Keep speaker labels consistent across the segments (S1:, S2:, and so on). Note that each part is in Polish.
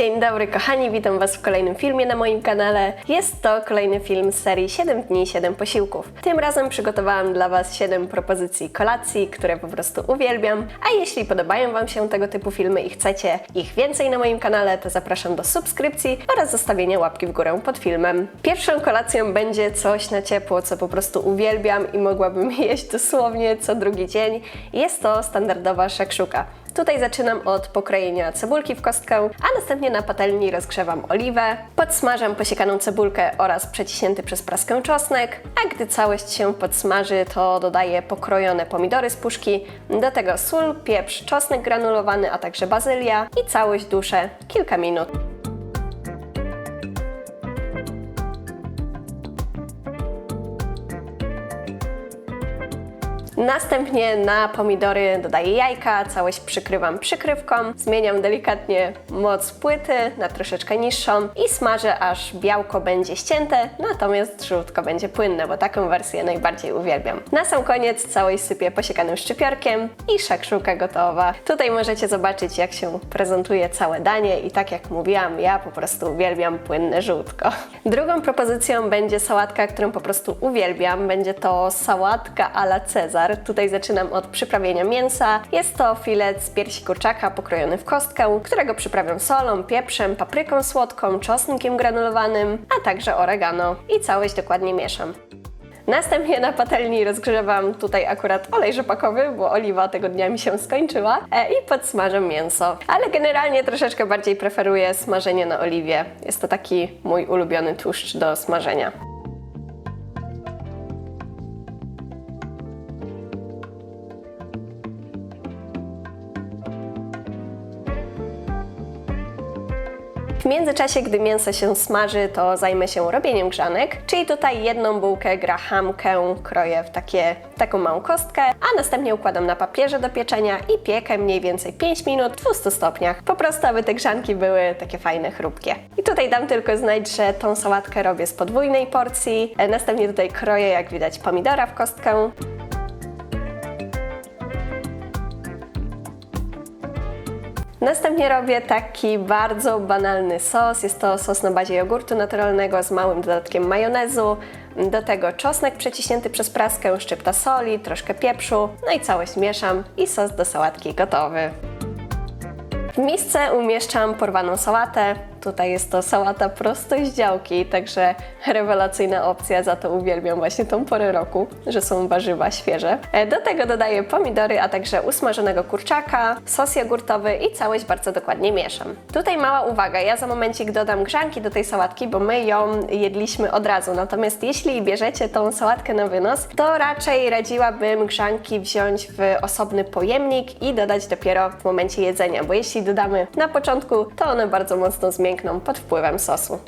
S1: Dzień dobry kochani, witam Was w kolejnym filmie na moim kanale. Jest to kolejny film z serii 7 dni, 7 posiłków. Tym razem przygotowałam dla Was 7 propozycji kolacji, które po prostu uwielbiam. A jeśli podobają Wam się tego typu filmy i chcecie ich więcej na moim kanale, to zapraszam do subskrypcji oraz zostawienia łapki w górę pod filmem. Pierwszą kolacją będzie coś na ciepło, co po prostu uwielbiam i mogłabym jeść dosłownie co drugi dzień. Jest to standardowa szakszuka. Tutaj zaczynam od pokrojenia cebulki w kostkę, a następnie na patelni rozgrzewam oliwę, podsmażam posiekaną cebulkę oraz przeciśnięty przez praskę czosnek, a gdy całość się podsmaży, to dodaję pokrojone pomidory z puszki, do tego sól, pieprz, czosnek granulowany, a także bazylia i całość duszę kilka minut. Następnie na pomidory dodaję jajka, całość przykrywam przykrywką, zmieniam delikatnie moc płyty na troszeczkę niższą i smażę aż białko będzie ścięte, natomiast żółtko będzie płynne, bo taką wersję najbardziej uwielbiam. Na sam koniec całość sypię posiekanym szczypiorkiem i szakszuka gotowa. Tutaj możecie zobaczyć jak się prezentuje całe danie i tak jak mówiłam, ja po prostu uwielbiam płynne żółtko. Drugą propozycją będzie sałatka, którą po prostu uwielbiam. Będzie to sałatka a la Tutaj zaczynam od przyprawienia mięsa. Jest to filet z piersi kurczaka pokrojony w kostkę, którego przyprawiam solą, pieprzem, papryką słodką, czosnkiem granulowanym, a także oregano i całość dokładnie mieszam. Następnie na patelni rozgrzewam tutaj akurat olej rzepakowy, bo oliwa tego dnia mi się skończyła e, i podsmażam mięso. Ale generalnie troszeczkę bardziej preferuję smażenie na oliwie. Jest to taki mój ulubiony tłuszcz do smażenia. W międzyczasie, gdy mięso się smaży, to zajmę się robieniem grzanek, czyli tutaj jedną bułkę grahamkę kroję w takie, taką małą kostkę, a następnie układam na papierze do pieczenia i piekę mniej więcej 5 minut w 200 stopniach. Po prostu, aby te grzanki były takie fajne, chrupkie. I tutaj dam tylko znać, że tą sałatkę robię z podwójnej porcji. E, Następnie tutaj kroję, jak widać, pomidora w kostkę. Następnie robię taki bardzo banalny sos. Jest to sos na bazie jogurtu naturalnego z małym dodatkiem majonezu. Do tego czosnek przeciśnięty przez praskę, szczypta soli, troszkę pieprzu, no i całość mieszam i sos do sałatki gotowy. W misce umieszczam porwaną sałatę. Tutaj jest to sałata prosto z działki, także rewelacyjna opcja, za to uwielbiam właśnie tą porę roku, że są warzywa świeże. E, Do tego dodaję pomidory, a także usmażonego kurczaka, sos jogurtowy i całość bardzo dokładnie mieszam. Tutaj mała uwaga, ja za momencik dodam grzanki do tej sałatki, bo my ją jedliśmy od razu. Natomiast jeśli bierzecie tą sałatkę na wynos, to raczej radziłabym grzanki wziąć w osobny pojemnik i dodać dopiero w momencie jedzenia, bo jeśli dodamy na początku, to one bardzo mocno pod wpływem sosu.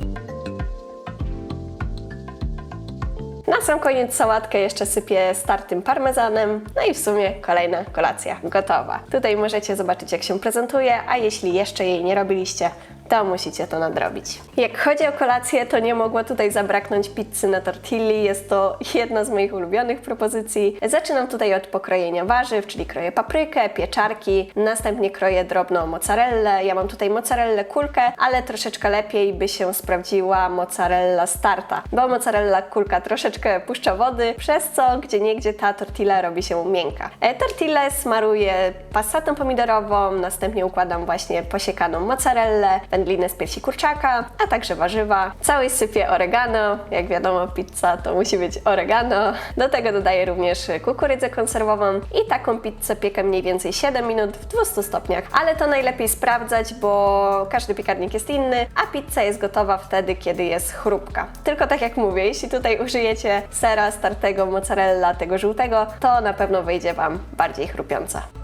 S1: Na sam koniec sałatkę jeszcze sypię startym parmezanem, no i w sumie kolejna kolacja gotowa. Tutaj możecie zobaczyć jak się prezentuje, a jeśli jeszcze jej nie robiliście, to musicie to nadrobić. Jak chodzi o kolację, to nie mogło tutaj zabraknąć pizzy na tortilli. Jest to jedna z moich ulubionych propozycji. Zaczynam tutaj od pokrojenia warzyw, czyli kroję paprykę, pieczarki, następnie kroję drobną mozzarellę. Ja mam tutaj mozzarellę kulkę, ale troszeczkę lepiej by się sprawdziła mozzarella starta, bo mozzarella kulka troszeczkę puszcza wody, przez co gdzie niegdzie ta tortilla robi się miękka. E, tortillę smaruję passatą pomidorową, następnie układam właśnie posiekaną mozzarellę, wędlinę z piersi kurczaka, a także warzywa. Całość sypię oregano. Jak wiadomo, pizza to musi być oregano. Do tego dodaję również kukurydzę konserwową i taką pizzę piekę mniej więcej 7 minut w 200 stopniach. Ale to najlepiej sprawdzać, bo każdy piekarnik jest inny, a pizza jest gotowa wtedy, kiedy jest chrupka. Tylko tak jak mówię, jeśli tutaj użyjecie sera startego, mozzarella, tego żółtego, to na pewno wyjdzie Wam bardziej chrupiąca.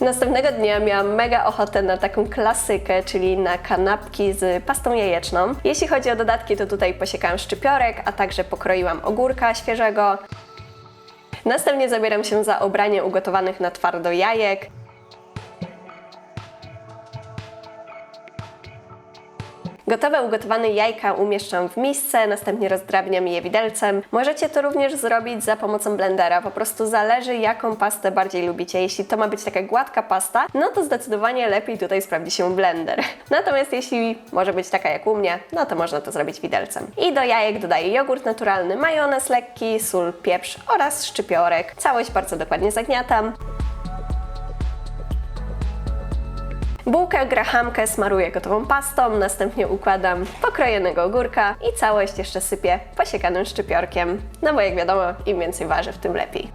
S1: Następnego dnia miałam mega ochotę na taką klasykę, czyli na kanapki z pastą jajeczną. Jeśli chodzi o dodatki, to tutaj posiekałam szczypiorek, a także pokroiłam ogórka świeżego. Następnie zabieram się za obranie ugotowanych na twardo jajek. Gotowe ugotowane jajka umieszczam w misce, następnie rozdrabniam je widelcem. Możecie to również zrobić za pomocą blendera, po prostu zależy jaką pastę bardziej lubicie. Jeśli to ma być taka gładka pasta, no to zdecydowanie lepiej tutaj sprawdzi się blender. Natomiast jeśli może być taka jak u mnie, no to można to zrobić widelcem. I do jajek dodaję jogurt naturalny, majonez lekki, sól, pieprz oraz szczypiorek. Całość bardzo dokładnie zagniatam. Bułkę grahamkę smaruję gotową pastą, następnie układam pokrojonego ogórka i całość jeszcze sypię posiekanym szczypiorkiem. No bo jak wiadomo, im więcej warzyw, tym lepiej.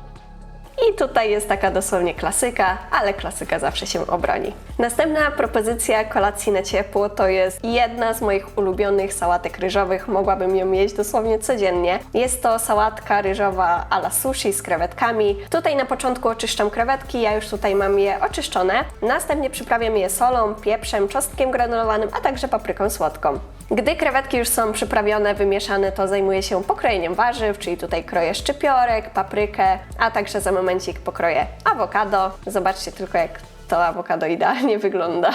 S1: I tutaj jest taka dosłownie klasyka, ale klasyka zawsze się obroni. Następna propozycja kolacji na ciepło to jest jedna z moich ulubionych sałatek ryżowych. Mogłabym ją jeść dosłownie codziennie. Jest to sałatka ryżowa a la sushi z krewetkami. Tutaj na początku oczyszczam krewetki, ja już tutaj mam je oczyszczone. Następnie przyprawiam je solą, pieprzem, czosnkiem granulowanym, a także papryką słodką. Gdy krewetki już są przyprawione, wymieszane, to zajmuję się pokrojeniem warzyw, czyli tutaj kroję szczypiorek, paprykę, a także za momencik pokroję awokado. Zobaczcie tylko, jak to awokado idealnie wygląda.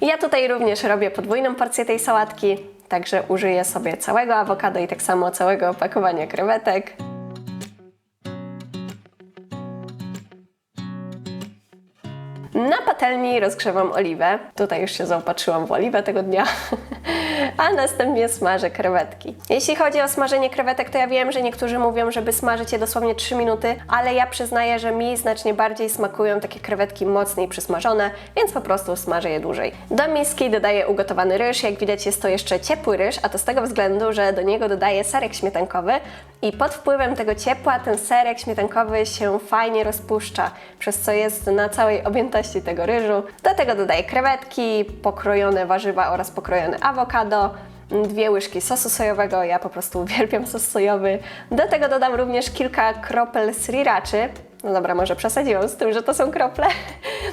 S1: Ja tutaj również robię podwójną porcję tej sałatki, także użyję sobie całego awokado i tak samo całego opakowania krewetek. Rozgrzewam oliwę. Tutaj już się zaopatrzyłam w oliwę tego dnia. A następnie smażę krewetki. Jeśli chodzi o smażenie krewetek, to ja wiem, że niektórzy mówią, żeby smażyć je dosłownie 3 minuty, ale ja przyznaję, że mi znacznie bardziej smakują takie krewetki mocniej przysmażone, więc po prostu smażę je dłużej. Do miski dodaję ugotowany ryż. Jak widać jest to jeszcze ciepły ryż, a to z tego względu, że do niego dodaję serek śmietankowy i pod wpływem tego ciepła ten serek śmietankowy się fajnie rozpuszcza, przez co jest na całej objętości tego ryżu. Do tego dodaję krewetki, pokrojone warzywa oraz pokrojone awokado, dwie łyżki sosu sojowego, ja po prostu uwielbiam sos sojowy. Do tego dodam również kilka kropel sriraczy. No dobra, może przesadziłam z tym, że to są krople.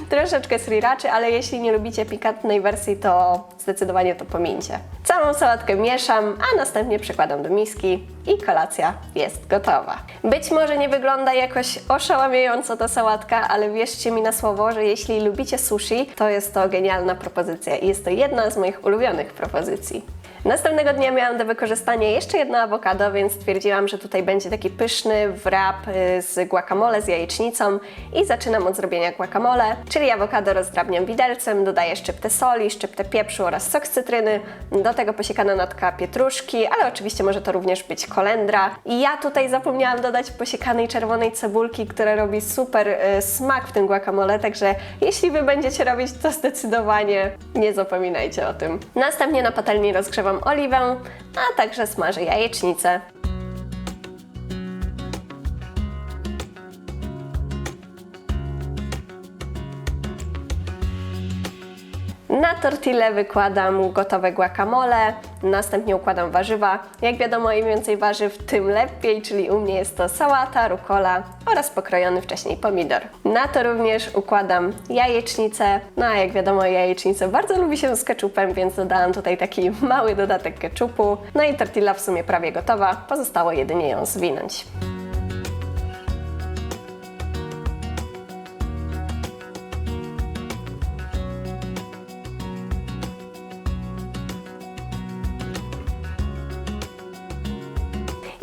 S1: Troszeczkę sriraczy, ale jeśli nie lubicie pikantnej wersji, to zdecydowanie to pomińcie. Całą sałatkę mieszam, a następnie przekładam do miski i kolacja jest gotowa. Być może nie wygląda jakoś oszałamiająco ta sałatka, ale wierzcie mi na słowo, że jeśli lubicie sushi, to jest to genialna propozycja i jest to jedna z moich ulubionych propozycji. Następnego dnia miałam do wykorzystania jeszcze jedno awokado, więc stwierdziłam, że tutaj będzie taki pyszny wrap y, z guacamole, z jajecznicą i zaczynam od zrobienia guacamole, czyli awokado rozdrabniam widelcem, dodaję szczyptę soli, szczyptę pieprzu oraz sok z cytryny, do tego posiekana natka pietruszki, ale oczywiście może to również być kolendra. I ja tutaj zapomniałam dodać posiekanej czerwonej cebulki, która robi super y, smak w tym guacamole, także jeśli Wy będziecie robić, to zdecydowanie nie zapominajcie o tym. Następnie na patelni rozgrzewam oliwę, a także smażę jajecznicę. Na tortillę wykładam gotowe guacamole, następnie układam warzywa. Jak wiadomo, im więcej warzyw, tym lepiej, czyli u mnie jest to sałata, rukola oraz pokrojony wcześniej pomidor. Na to również układam jajecznicę. No a jak wiadomo, jajecznicę bardzo lubi się z keczupem, więc dodałam tutaj taki mały dodatek keczupu. No i tortilla w sumie prawie gotowa, pozostało jedynie ją zwinąć.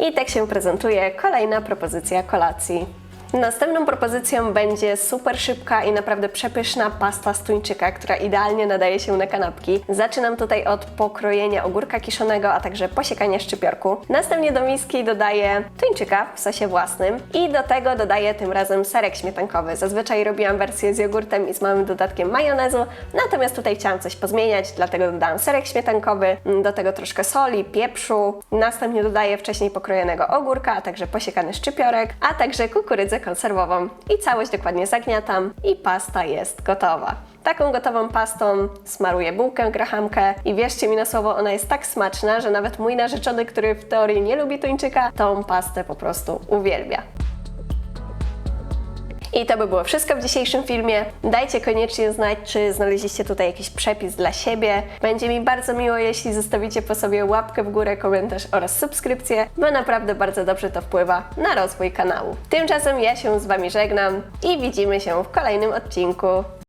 S1: I tak się prezentuje kolejna propozycja kolacji. Następną propozycją będzie super szybka i naprawdę przepyszna pasta z tuńczyka, która idealnie nadaje się na kanapki. Zaczynam tutaj od pokrojenia ogórka kiszonego, a także posiekania szczypiorku. Następnie do miski dodaję tuńczyka w sosie własnym i do tego dodaję tym razem serek śmietankowy. Zazwyczaj robiłam wersję z jogurtem i z małym dodatkiem majonezu, natomiast tutaj chciałam coś pozmieniać, dlatego dodałam serek śmietankowy, do tego troszkę soli, pieprzu. Następnie dodaję wcześniej pokrojonego ogórka, a także posiekany szczypiorek, a także kukurydzę konserwową i całość dokładnie zagniatam i pasta jest gotowa. Taką gotową pastą smaruję bułkę grahamkę i wierzcie mi na słowo, ona jest tak smaczna, że nawet mój narzeczony, który w teorii nie lubi tuńczyka, tą pastę po prostu uwielbia. I to by było wszystko w dzisiejszym filmie. Dajcie koniecznie znać, czy znaleźliście tutaj jakiś przepis dla siebie. Będzie mi bardzo miło, jeśli zostawicie po sobie łapkę w górę, komentarz oraz subskrypcję, bo naprawdę bardzo dobrze to wpływa na rozwój kanału. Tymczasem ja się z Wami żegnam i widzimy się w kolejnym odcinku.